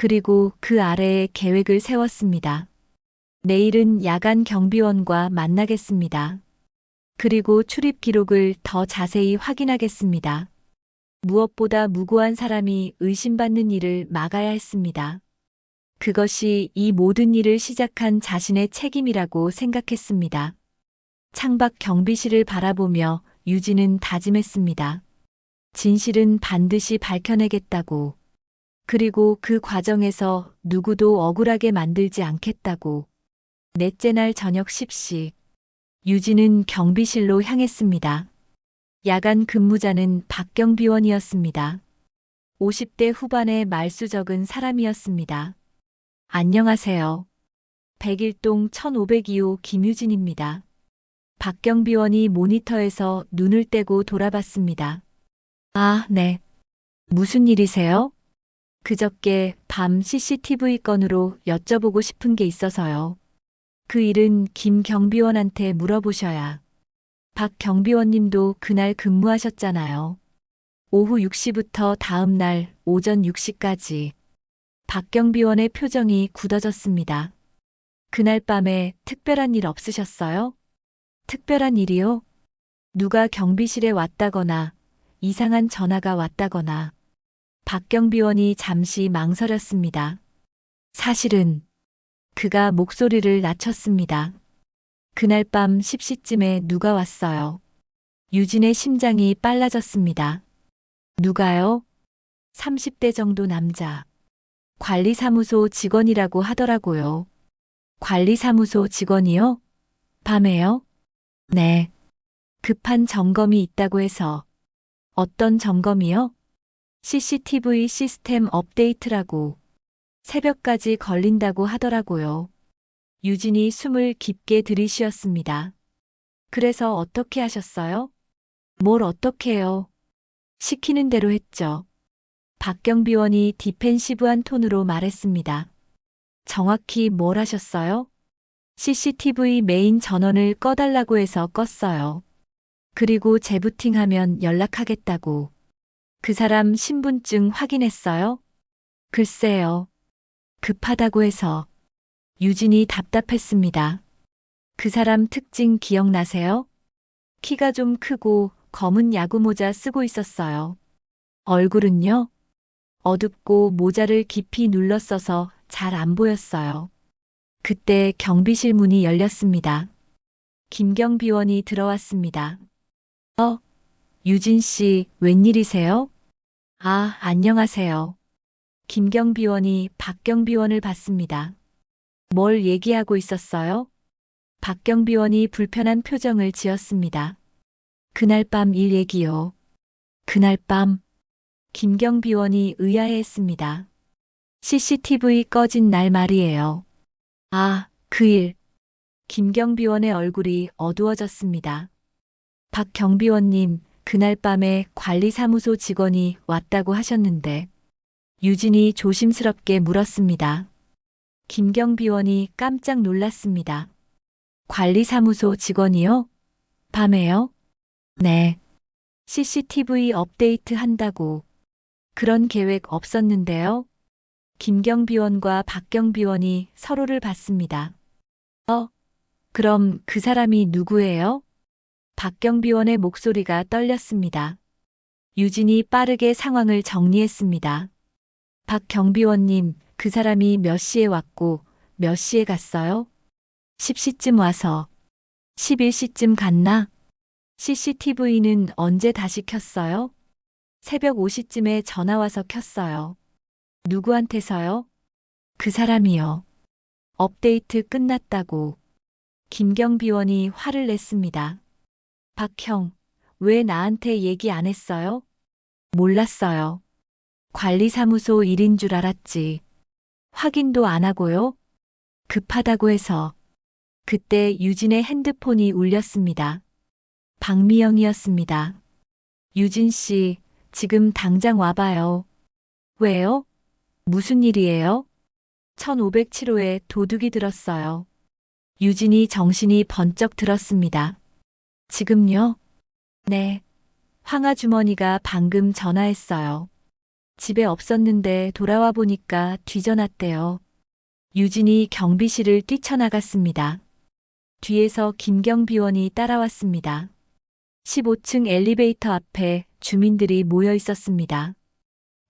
그리고 그 아래에 계획을 세웠습니다. 내일은 야간 경비원과 만나겠습니다. 그리고 출입 기록을 더 자세히 확인하겠습니다. 무엇보다 무고한 사람이 의심받는 일을 막아야 했습니다. 그것이 이 모든 일을 시작한 자신의 책임이라고 생각했습니다. 창밖 경비실을 바라보며 유진은 다짐했습니다. 진실은 반드시 밝혀내겠다고. 그리고 그 과정에서 누구도 억울하게 만들지 않겠다고. 넷째 날 저녁 10시. 유진은 경비실로 향했습니다. 야간 근무자는 박경비원이었습니다. 50대 후반의 말수 적은 사람이었습니다. 안녕하세요. 101동 1502호 김유진입니다. 박경비원이 모니터에서 눈을 떼고 돌아봤습니다. 아, 네. 무슨 일이세요? 그저께 밤 CCTV 건으로 여쭤보고 싶은 게 있어서요. 그 일은 김 경비원한테 물어보셔야. 박 경비원님도 그날 근무하셨잖아요. 오후 6시부터 다음 날 오전 6시까지. 박 경비원의 표정이 굳어졌습니다. 그날 밤에 특별한 일 없으셨어요? 특별한 일이요? 누가 경비실에 왔다거나 이상한 전화가 왔다거나 박경비원이 잠시 망설였습니다. 사실은 그가 목소리를 낮췄습니다. 그날 밤 10시쯤에 누가 왔어요. 유진의 심장이 빨라졌습니다. 누가요? 30대 정도 남자. 관리사무소 직원이라고 하더라고요. 관리사무소 직원이요? 밤에요? 네. 급한 점검이 있다고 해서. 어떤 점검이요? CCTV 시스템 업데이트라고. 새벽까지 걸린다고 하더라고요. 유진이 숨을 깊게 들이쉬었습니다. 그래서 어떻게 하셨어요? 뭘 어떻게 해요? 시키는 대로 했죠. 박경비원이 디펜시브한 톤으로 말했습니다. 정확히 뭘 하셨어요? CCTV 메인 전원을 꺼달라고 해서 껐어요. 그리고 재부팅하면 연락하겠다고. 그 사람 신분증 확인했어요? 글쎄요. 급하다고 해서. 유진이 답답했습니다. 그 사람 특징 기억나세요? 키가 좀 크고 검은 야구모자 쓰고 있었어요. 얼굴은요? 어둡고 모자를 깊이 눌러 써서 잘 안 보였어요. 그때 경비실 문이 열렸습니다. 김경비원이 들어왔습니다. 어, 유진 씨, 웬일이세요? 아, 안녕하세요. 김경비원이 박경비원을 봤습니다. 뭘 얘기하고 있었어요? 박경비원이 불편한 표정을 지었습니다. 그날 밤 일 얘기요. 그날 밤 김경비원이 의아해했습니다. CCTV 꺼진 날 말이에요. 아, 그 일. 김경비원의 얼굴이 어두워졌습니다. 박 경비원님, 그날 밤에 관리사무소 직원이 왔다고 하셨는데, 유진이 조심스럽게 물었습니다. 김경비원이 깜짝 놀랐습니다. 관리사무소 직원이요? 밤에요? 네. CCTV 업데이트 한다고. 그런 계획 없었는데요. 김경비원과 박경비원이 서로를 봤습니다. 어? 그럼 그 사람이 누구예요? 박경비원의 목소리가 떨렸습니다. 유진이 빠르게 상황을 정리했습니다. 박경비원님, 그 사람이 몇 시에 왔고 몇 시에 갔어요? 10시쯤 와서 11시쯤 갔나? CCTV는 언제 다시 켰어요? 새벽 5시쯤에 전화 와서 켰어요. 누구한테서요? 그 사람이요. 업데이트 끝났다고. 김경비원이 화를 냈습니다. 박형, 왜 나한테 얘기 안 했어요? 몰랐어요. 관리사무소 일인 줄 알았지. 확인도 안 하고요. 급하다고 해서. 그때 유진의 핸드폰이 울렸습니다. 박미영이었습니다. 유진 씨, 지금 당장 와봐요. 왜요? 무슨 일이에요? 1507호에 도둑이 들었어요. 유진이 정신이 번쩍 들었습니다. 지금요? 네. 황 아 주머니가 방금 전화했어요. 집에 없었는데 돌아와 보니까 뒤져놨대요. 유진이 경비실을 뛰쳐나갔습니다. 뒤에서 김경비원이 따라왔습니다. 15층 엘리베이터 앞에 주민들이 모여 있었습니다.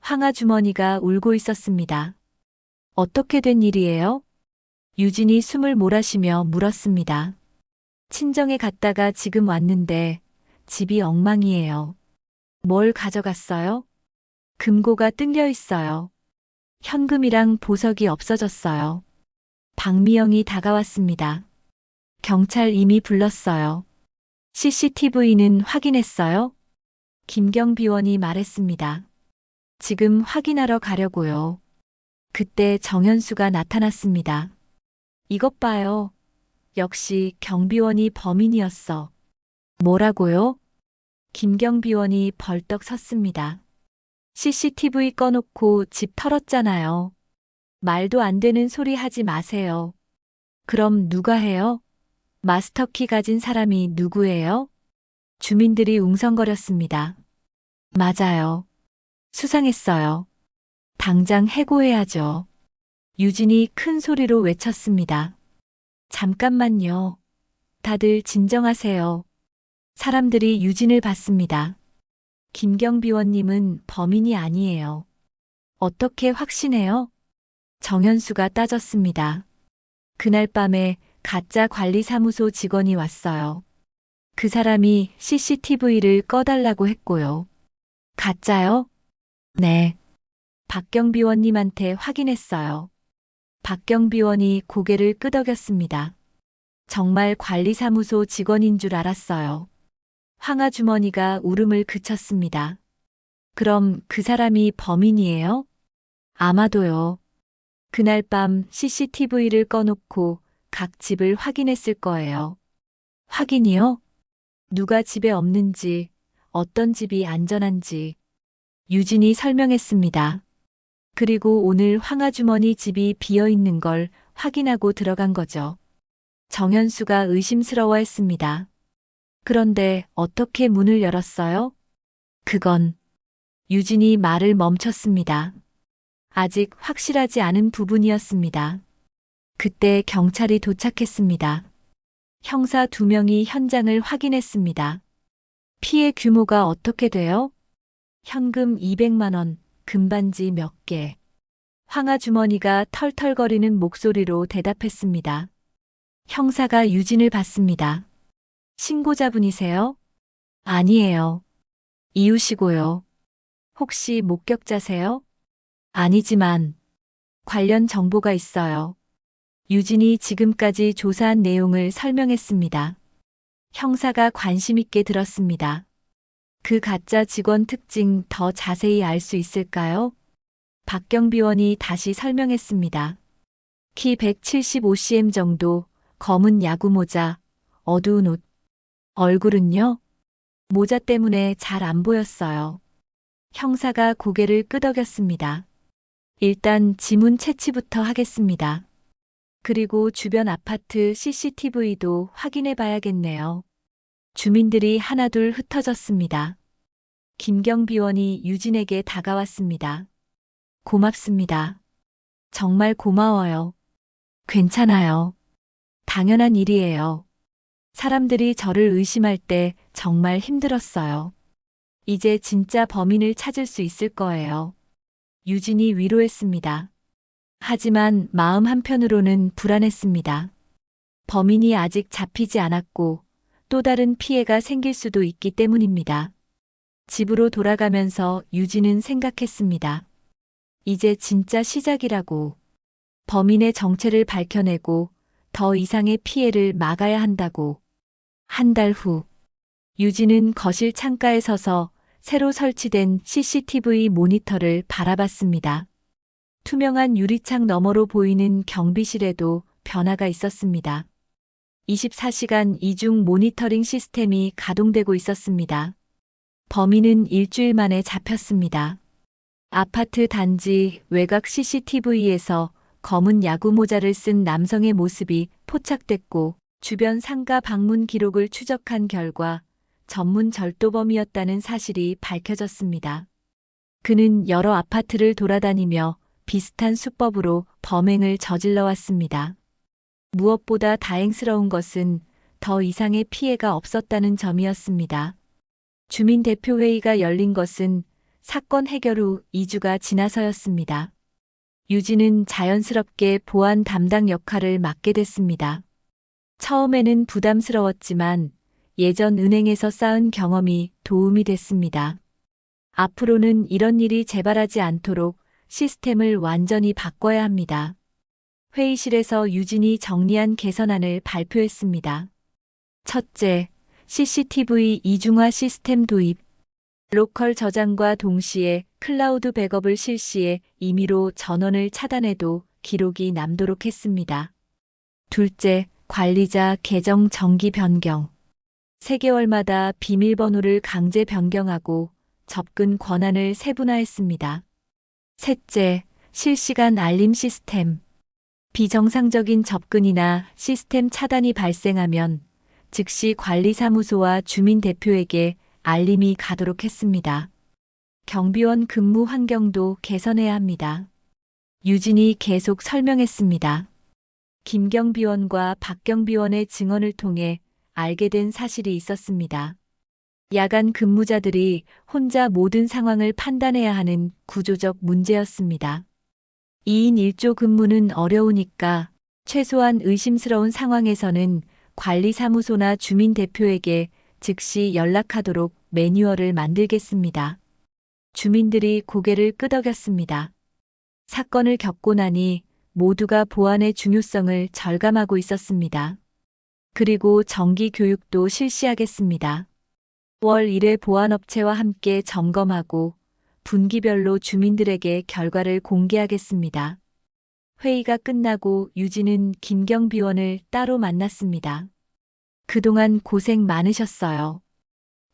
황아 주머니가 울고 있었습니다. 어떻게 된 일이에요? 유진이 숨을 몰아쉬며 물었습니다. 친정에 갔다가 지금 왔는데 집이 엉망이에요. 뭘 가져갔어요? 금고가 뚫려 있어요. 현금이랑 보석이 없어졌어요. 박미영이 다가왔습니다. 경찰 이미 불렀어요. CCTV는 확인했어요? 김경비원이 말했습니다. 지금 확인하러 가려고요. 그때 정현수가 나타났습니다. 이것 봐요. 역시 경비원이 범인이었어. 뭐라고요? 김경비원이 벌떡 섰습니다. CCTV 꺼놓고 집 털었잖아요. 말도 안 되는 소리 하지 마세요. 그럼 누가 해요? 마스터키 가진 사람이 누구예요? 주민들이 웅성거렸습니다. 맞아요. 수상했어요. 당장 해고해야죠. 유진이 큰 소리로 외쳤습니다. 잠깐만요. 다들 진정하세요. 사람들이 유진을 봤습니다. 김경비원님은 범인이 아니에요. 어떻게 확신해요? 정현수가 따졌습니다. 그날 밤에 가짜 관리사무소 직원이 왔어요. 그 사람이 CCTV를 꺼달라고 했고요. 가짜요? 네. 박경비원님한테 확인했어요. 박경비원이 고개를 끄덕였습니다. 정말 관리사무소 직원인 줄 알았어요. 황아 주머니가 울음을 그쳤습니다. 그럼 그 사람이 범인이에요? 아마도요. 그날 밤 CCTV를 꺼놓고 각 집을 확인했을 거예요. 확인이요? 누가 집에 없는지, 어떤 집이 안전한지. 유진이 설명했습니다. 그리고 오늘 황아주머니 집이 비어 있는 걸 확인하고 들어간 거죠. 정현수가 의심스러워 했습니다. 그런데 어떻게 문을 열었어요? 그건 유진이 말을 멈췄습니다. 아직 확실하지 않은 부분이었습니다. 그때 경찰이 도착했습니다. 형사 두 명이 현장을 확인했습니다. 피해 규모가 어떻게 돼요? 현금 200만 원, 금반지 몇 개. 황아 주머니가 털털거리는 목소리로 대답했습니다. 형사가 유진을 봤습니다. 신고자분이세요? 아니에요. 이웃이고요. 혹시 목격자세요? 아니지만 관련 정보가 있어요. 유진이 지금까지 조사한 내용을 설명했습니다. 형사가 관심 있게 들었습니다. 그 가짜 직원 특징 더 자세히 알 수 있을까요? 박경비원이 다시 설명했습니다. 키 175cm 정도, 검은 야구 모자, 어두운 옷. 얼굴은요? 모자 때문에 잘 안 보였어요. 형사가 고개를 끄덕였습니다. 일단 지문 채취부터 하겠습니다. 그리고 주변 아파트 CCTV도 확인해 봐야겠네요. 주민들이 하나둘 흩어졌습니다. 김경비원이 유진에게 다가왔습니다. 고맙습니다. 정말 고마워요. 괜찮아요. 당연한 일이에요. 사람들이 저를 의심할 때 정말 힘들었어요. 이제 진짜 범인을 찾을 수 있을 거예요. 유진이 위로했습니다. 하지만 마음 한편으로는 불안했습니다. 범인이 아직 잡히지 않았고 또 다른 피해가 생길 수도 있기 때문입니다. 집으로 돌아가면서 유진은 생각했습니다. 이제 진짜 시작이라고. 범인의 정체를 밝혀내고 더 이상의 피해를 막아야 한다고. 한 달 후, 유진은 거실 창가에 서서 새로 설치된 CCTV 모니터를 바라봤습니다. 투명한 유리창 너머로 보이는 경비실에도 변화가 있었습니다. 24시간 이중 모니터링 시스템이 가동되고 있었습니다. 범인은 일주일 만에 잡혔습니다. 아파트 단지 외곽 CCTV에서 검은 야구 모자를 쓴 남성의 모습이 포착됐고 주변 상가 방문 기록을 추적한 결과 전문 절도범이었다는 사실이 밝혀졌습니다. 그는 여러 아파트를 돌아다니며 비슷한 수법으로 범행을 저질러 왔습니다. 무엇보다 다행스러운 것은 더 이상의 피해가 없었다는 점이었습니다. 주민대표회의가 열린 것은 사건 해결 후 2주가 지나서였습니다. 유진은 자연스럽게 보안 담당 역할을 맡게 됐습니다. 처음에는 부담스러웠지만 예전 은행에서 쌓은 경험이 도움이 됐습니다. 앞으로는 이런 일이 재발하지 않도록 시스템을 완전히 바꿔야 합니다. 회의실에서 유진이 정리한 개선안을 발표했습니다. 첫째, CCTV 이중화 시스템 도입. 로컬 저장과 동시에 클라우드 백업을 실시해 임의로 전원을 차단해도 기록이 남도록 했습니다. 둘째, 관리자 계정 정기 변경. 3개월마다 비밀번호를 강제 변경하고 접근 권한을 세분화했습니다. 셋째, 실시간 알림 시스템. 비정상적인 접근이나 시스템 차단이 발생하면 즉시 관리사무소와 주민대표에게 알림이 가도록 했습니다. 경비원 근무 환경도 개선해야 합니다. 유진이 계속 설명했습니다. 김경비원과 박경비원의 증언을 통해 알게 된 사실이 있었습니다. 야간 근무자들이 혼자 모든 상황을 판단해야 하는 구조적 문제였습니다. 2인 1조 근무는 어려우니까 최소한 의심스러운 상황에서는 관리사무소나 주민대표에게 즉시 연락하도록 매뉴얼을 만들겠습니다. 주민들이 고개를 끄덕였습니다. 사건을 겪고 나니 모두가 보안의 중요성을 절감하고 있었습니다. 그리고 정기 교육도 실시하겠습니다. 월 1회 보안업체와 함께 점검하고 분기별로 주민들에게 결과를 공개하겠습니다. 회의가 끝나고 유진은 김경비원을 따로 만났습니다. 그동안 고생 많으셨어요.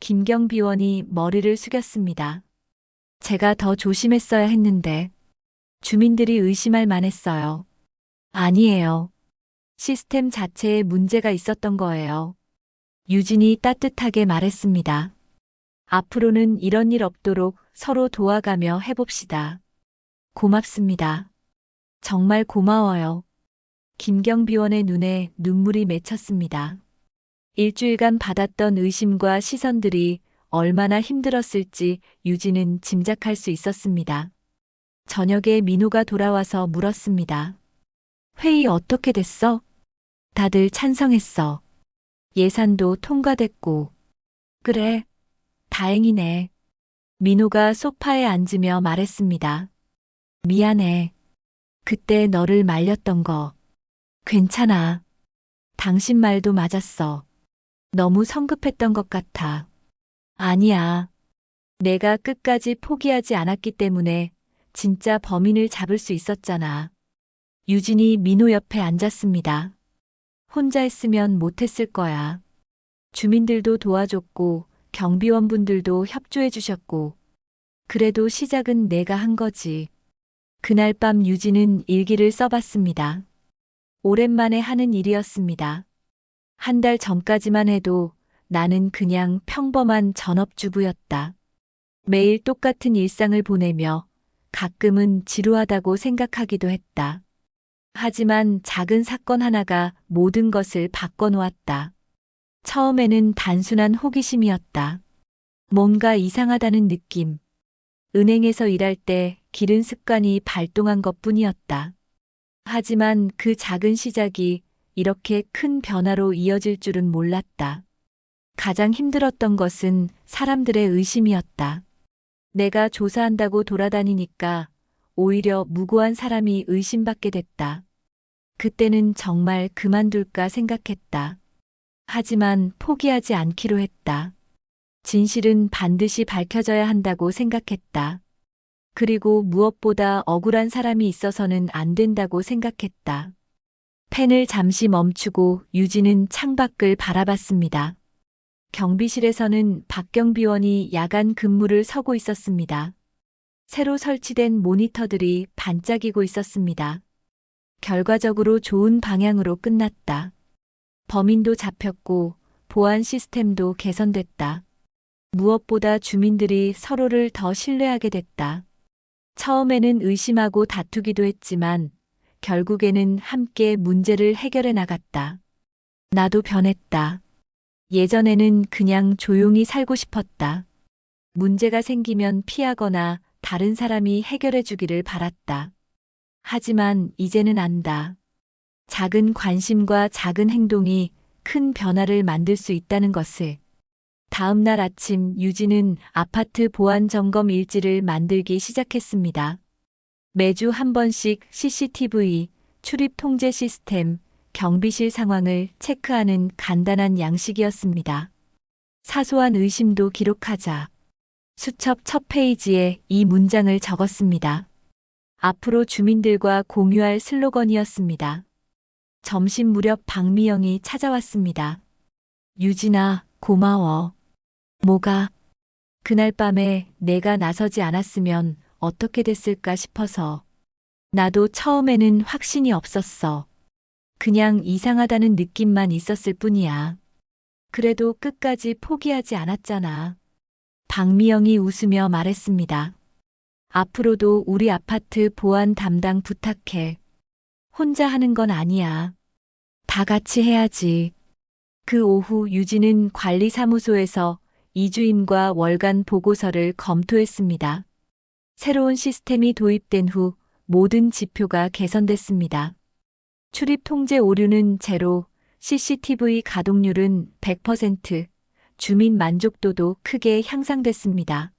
김경비원이 머리를 숙였습니다. 제가 더 조심했어야 했는데 주민들이 의심할 만했어요. 아니에요. 시스템 자체에 문제가 있었던 거예요. 유진이 따뜻하게 말했습니다. 앞으로는 이런 일 없도록 서로 도와가며 해봅시다. 고맙습니다. 정말 고마워요. 김경비원의 눈에 눈물이 맺혔습니다. 일주일간 받았던 의심과 시선들이 얼마나 힘들었을지 유진은 짐작할 수 있었습니다. 저녁에 민호가 돌아와서 물었습니다. 회의 어떻게 됐어? 다들 찬성했어. 예산도 통과됐고. 그래. 다행이네. 민호가 소파에 앉으며 말했습니다. 미안해. 그때 너를 말렸던 거. 괜찮아. 당신 말도 맞았어. 너무 성급했던 것 같아. 아니야. 내가 끝까지 포기하지 않았기 때문에 진짜 범인을 잡을 수 있었잖아. 유진이 민호 옆에 앉았습니다. 혼자 했으면 못했을 거야. 주민들도 도와줬고 경비원분들도 협조해 주셨고 그래도 시작은 내가 한 거지. 그날 밤 유진은 일기를 써봤습니다. 오랜만에 하는 일이었습니다. 한 달 전까지만 해도 나는 그냥 평범한 전업주부였다. 매일 똑같은 일상을 보내며 가끔은 지루하다고 생각하기도 했다. 하지만 작은 사건 하나가 모든 것을 바꿔놓았다. 처음에는 단순한 호기심이었다. 뭔가 이상하다는 느낌. 은행에서 일할 때 기른 습관이 발동한 것 뿐이었다. 하지만 그 작은 시작이 이렇게 큰 변화로 이어질 줄은 몰랐다. 가장 힘들었던 것은 사람들의 의심이었다. 내가 조사한다고 돌아다니니까 오히려 무고한 사람이 의심받게 됐다. 그때는 정말 그만둘까 생각했다. 하지만 포기하지 않기로 했다. 진실은 반드시 밝혀져야 한다고 생각했다. 그리고 무엇보다 억울한 사람이 있어서는 안 된다고 생각했다. 펜을 잠시 멈추고 유진은 창밖을 바라봤습니다. 경비실에서는 박경비원이 야간 근무를 서고 있었습니다. 새로 설치된 모니터들이 반짝이고 있었습니다. 결과적으로 좋은 방향으로 끝났다. 범인도 잡혔고 보안 시스템도 개선됐다. 무엇보다 주민들이 서로를 더 신뢰하게 됐다. 처음에는 의심하고 다투기도 했지만 결국에는 함께 문제를 해결해 나갔다. 나도 변했다. 예전에는 그냥 조용히 살고 싶었다. 문제가 생기면 피하거나 다른 사람이 해결해 주기를 바랐다. 하지만 이제는 안다. 작은 관심과 작은 행동이 큰 변화를 만들 수 있다는 것을. 다음 날 아침 유진은 아파트 보안 점검 일지를 만들기 시작했습니다. 매주 한 번씩 CCTV, 출입 통제 시스템, 경비실 상황을 체크하는 간단한 양식이었습니다. 사소한 의심도 기록하자. 수첩 첫 페이지에 이 문장을 적었습니다. 앞으로 주민들과 공유할 슬로건이었습니다. 점심 무렵 박미영이 찾아왔습니다. 유진아, 고마워. 뭐가? 그날 밤에 내가 나서지 않았으면 어떻게 됐을까 싶어서. 나도 처음에는 확신이 없었어. 그냥 이상하다는 느낌만 있었을 뿐이야. 그래도 끝까지 포기하지 않았잖아. 박미영이 웃으며 말했습니다. 앞으로도 우리 아파트 보안 담당 부탁해. 혼자 하는 건 아니야. 다 같이 해야지. 그 오후 유진은 관리사무소에서 이주임과 월간 보고서를 검토했습니다. 새로운 시스템이 도입된 후 모든 지표가 개선됐습니다. 출입 통제 오류는 제로, CCTV 가동률은 100%, 주민 만족도도 크게 향상됐습니다.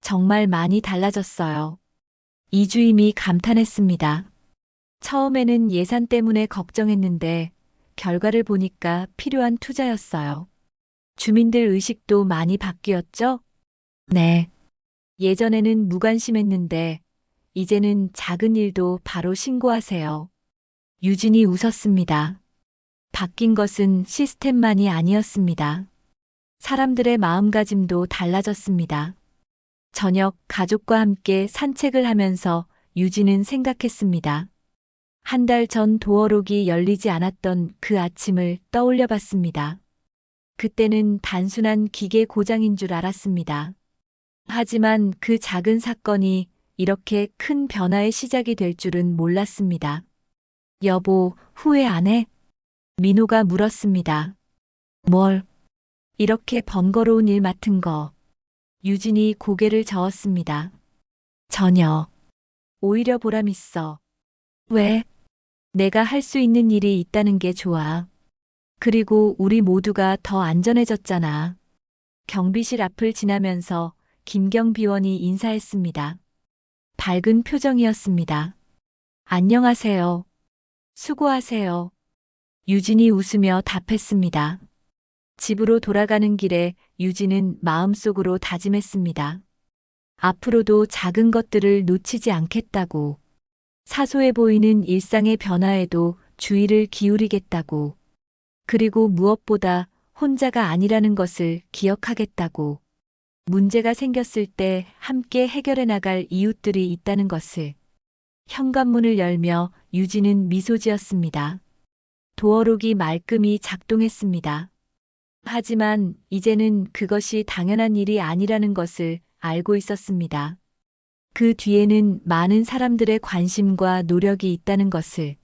정말 많이 달라졌어요. 이주임이 감탄했습니다. 처음에는 예산 때문에 걱정했는데 결과를 보니까 필요한 투자였어요. 주민들 의식도 많이 바뀌었죠? 네. 예전에는 무관심했는데 이제는 작은 일도 바로 신고하세요. 유진이 웃었습니다. 바뀐 것은 시스템만이 아니었습니다. 사람들의 마음가짐도 달라졌습니다. 저녁 가족과 함께 산책을 하면서 유진은 생각했습니다. 한 달 전 도어록이 열리지 않았던 그 아침을 떠올려 봤습니다. 그때는 단순한 기계 고장인 줄 알았습니다. 하지만 그 작은 사건이 이렇게 큰 변화의 시작이 될 줄은 몰랐습니다. 여보, 후회 안 해? 민호가 물었습니다. 뭘? 이렇게 번거로운 일 맡은 거. 유진이 고개를 저었습니다. 전혀. 오히려 보람 있어. 왜? 내가 할 수 있는 일이 있다는 게 좋아. 그리고 우리 모두가 더 안전해졌잖아. 경비실 앞을 지나면서 김경비원이 인사했습니다. 밝은 표정이었습니다. 안녕하세요. 수고하세요. 유진이 웃으며 답했습니다. 집으로 돌아가는 길에 유진은 마음속으로 다짐했습니다. 앞으로도 작은 것들을 놓치지 않겠다고. 사소해 보이는 일상의 변화에도 주의를 기울이겠다고. 그리고 무엇보다 혼자가 아니라는 것을 기억하겠다고. 문제가 생겼을 때 함께 해결해 나갈 이웃들이 있다는 것을. 현관문을 열며 유진은 미소 지었습니다. 도어록이 말끔히 작동했습니다. 하지만 이제는 그것이 당연한 일이 아니라는 것을 알고 있었습니다. 그 뒤에는 많은 사람들의 관심과 노력이 있다는 것을